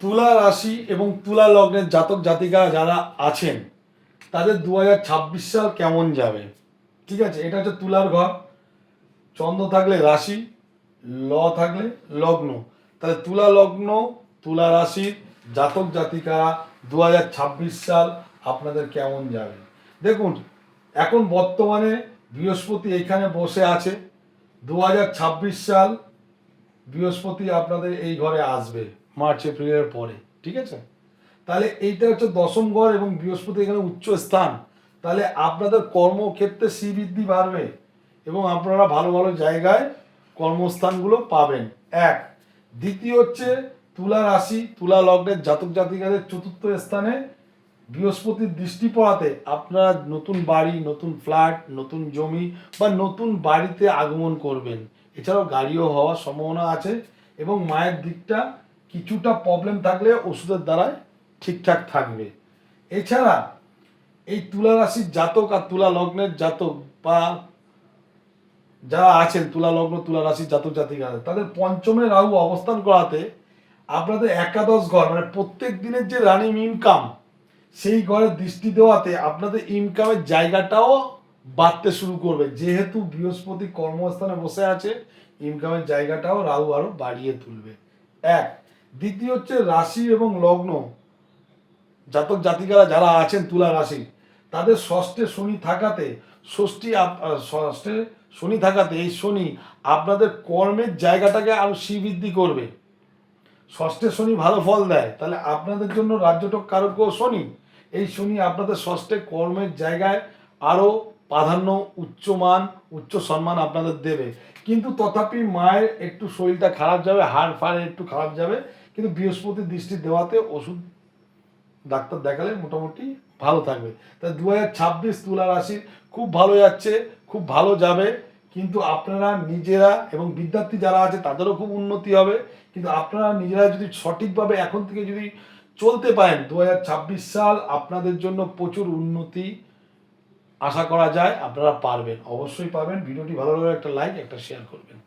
তুলা রাশি এবং তুলা লগ্নের জাতক জাতিকা যারা আছেন, তাদের দু হাজার ছাব্বিশ সাল কেমন যাবে? ঠিক আছে, এটা হচ্ছে তুলার ঘর। চন্দ্র থাকলে রাশি, ল থাকলে লগ্ন। তাহলে তুলা লগ্ন, তুলা রাশির জাতক জাতিকা দু হাজার ছাব্বিশ সাল আপনাদের কেমন যাবে? দেখুন, এখন বর্তমানে বৃহস্পতি এখানে বসে আছে। দু হাজার ছাব্বিশ সাল বৃহস্পতি আপনাদের এই ঘরে আসবে। মার্চ, এপ্রিলের পরে, ঠিক আছে? তাহলে এইটা হচ্ছে দশম ঘর এবং বৃহস্পতি এখানে উচ্চ স্থান। তাহলে আপনাদের কর্মক্ষেত্রে শ্রীবৃদ্ধি বাড়বে এবং আপনারা ভালো ভালো জায়গায় কর্মস্থানগুলো পাবেন। এক। দ্বিতীয় হচ্ছে তুলা রাশি, তুলা লগ্নের জাতক জাতিকাদের চতুর্থ স্থানে বৃহস্পতির দৃষ্টি পড়াতে আপনারা নতুন বাড়ি, নতুন ফ্ল্যাট, নতুন জমি বা নতুন বাড়িতে আগমন করবেন। এছাড়াও গাড়িও হওয়ার সম্ভাবনা আছে এবং মায়ের দিকটা কিছুটা প্রবলেম থাকলে ওষুধের দ্বারাই ঠিকঠাক থাকবে। এছাড়া এই তুলা রাশির জাতক আর তুলা লগ্নের জাতক বা যারা আছেন, তুলা লগ্ন, তুলা রাশির জাতক জাতিকা, তাদের পঞ্চমে রাহু অবস্থান করাতে আপনাদের একাদশ ঘর মানে প্রত্যেক দিনের যে রানিং ইনকাম সেই ঘরে দৃষ্টি দেওয়াতে আপনাদের ইনকামের জায়গাটাও বাড়তে শুরু করবে। যেহেতু বৃহস্পতি কর্মস্থানে বসে আছে ইনকামের জায়গাটাও রাহু আরও বাড়িয়ে তুলবে। এক দ্বিতীয় হচ্ছে রাশি এবং লগ্ন। জাতক জাতিকারা যারা আছেন তুলা রাশি, তাদের ষষ্ঠে শনি থাকাতে, ষষ্ঠী ষষ্ঠে শনি থাকাতে এই শনি আপনাদের কর্মের জায়গাটাকে আরও শ্রীবৃদ্ধি করবে। ষষ্ঠে শনি ভালো ফল দেয়, তাহলে আপনাদের জন্য রাজ্যটক কারক শনি। এই শনি আপনাদের ষষ্ঠে কর্মের জায়গায় আরও প্রাধান্য উচ্চমান উচ্চ সম্মান আপনাদের দেবে। কিন্তু তথাপি মায়ের একটু শরীরটা খারাপ যাবে, হাড় ফাড় একটু খারাপ যাবে কিন্তু বৃহস্পতির দৃষ্টি দেওয়াতে ওষুধ ডাক্তার দেখালে মোটামুটি ভালো থাকবে। তাই দু হাজার ছাব্বিশ তুলা রাশির খুব ভালো যাচ্ছে, খুব ভালো যাবে, কিন্তু আপনারা নিজেরা এবং বিদ্যার্থী যারা আছে তাদেরও খুব উন্নতি হবে। কিন্তু আপনারা নিজেরা যদি সঠিকভাবে এখন থেকে যদি চলতে পারেন দু হাজার ছাব্বিশ সাল আপনাদের জন্য প্রচুর উন্নতি আশা করা যায়, আপনারা পারবেন। অবশ্যই পারবেন। ভিডিওটি ভালো লাগলে একটা লাইক একটা শেয়ার করবেন।